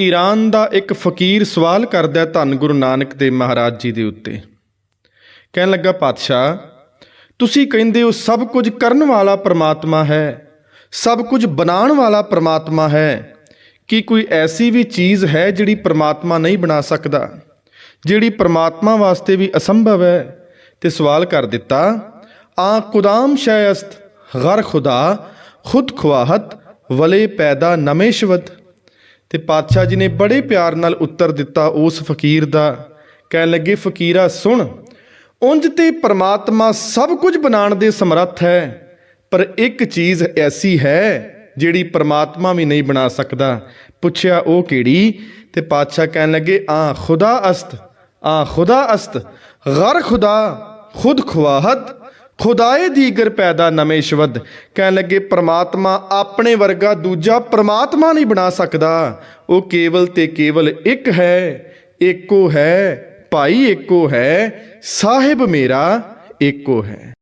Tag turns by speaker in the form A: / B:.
A: Iran ਦਾ ਇੱਕ ਫਕੀਰ ਸਵਾਲ ਕਰਦਾ ਧੰਨ ਗੁਰੂ ਨਾਨਕ ਦੇਵ ਮਹਾਰਾਜ ਜੀ ਦੇ ਉੱਤੇ। ਕਹਿਣ ਲੱਗਾ, ਪਾਤਸ਼ਾਹ, ਤੁਸੀਂ ਕਹਿੰਦੇ ਹੋ ਸਭ ਕੁਝ ਕਰਨ ਵਾਲਾ ਪ੍ਰਮਾਤਮਾ ਹੈ, ਸਭ ਕੁਝ ਬਣਾਉਣ ਵਾਲਾ ਪ੍ਰਮਾਤਮਾ ਹੈ। ਕੀ ਕੋਈ ਐਸੀ ਵੀ ਚੀਜ਼ ਹੈ ਜਿਹੜੀ ਪ੍ਰਮਾਤਮਾ ਨਹੀਂ ਬਣਾ ਸਕਦਾ, ਜਿਹੜੀ ਪ੍ਰਮਾਤਮਾ ਵਾਸਤੇ ਵੀ ਅਸੰਭਵ ਹੈ? ਤੇ ਸਵਾਲ ਕਰ ਦਿੱਤਾ, ਆ ਕੁਦਾਮ ਸ਼ੈਅਸਤ ਗਰ ਖੁਦਾ, ਖੁਦ ਖਵਾਹਤ ਵਲੇ ਪੈਦਾ ਨਮੇਸ਼ਵਤ। ਤੇ ਪਾਤਸ਼ਾਹ ਜੀ ਨੇ ਬੜੇ ਪਿਆਰ ਨਾਲ ਉੱਤਰ ਦਿੱਤਾ ਉਸ ਫਕੀਰ ਦਾ। ਕਹਿਣ ਲੱਗੇ, ਫਕੀਰਾ, ਸੁਣ, ਉਂਝ ਤੇ ਪ੍ਰਮਾਤਮਾ ਸਭ ਕੁਝ ਬਣਾਉਣ ਦੇ ਸਮਰੱਥ ਹੈ, ਪਰ ਇੱਕ ਚੀਜ਼ ਐਸੀ ਹੈ ਜਿਹੜੀ ਪ੍ਰਮਾਤਮਾ ਵੀ ਨਹੀਂ ਬਣਾ ਸਕਦਾ। ਪੁੱਛਿਆ ਉਹ ਕਿਹੜੀ? ਤੇ ਪਾਤਸ਼ਾਹ ਕਹਿਣ ਲੱਗੇ, ਆ ਖੁਦਾ ਅਸਤ, ਆ ਖੁਦਾ ਅਸਤ, ਗਰ ਖੁਦਾ ਖੁਦ ਖਵਾਹਤ ਖੁਦਾਏ ਦੀਗਰ ਪੈਦਾ ਨਵੇਂ ਸ਼ਬਦ। ਕਹਿਣ ਲੱਗੇ, ਪ੍ਰਮਾਤਮਾ ਆਪਣੇ ਵਰਗਾ ਦੂਜਾ ਪ੍ਰਮਾਤਮਾ ਨਹੀਂ ਬਣਾ ਸਕਦਾ। ਉਹ ਕੇਵਲ ਤੇ ਕੇਵਲ ਇੱਕ ਹੈ ਏਕੋ ਹੈ, ਭਾਈ ਏਕੋ ਹੈ, ਸਾਹਿਬ ਮੇਰਾ ਏਕੋ ਹੈ।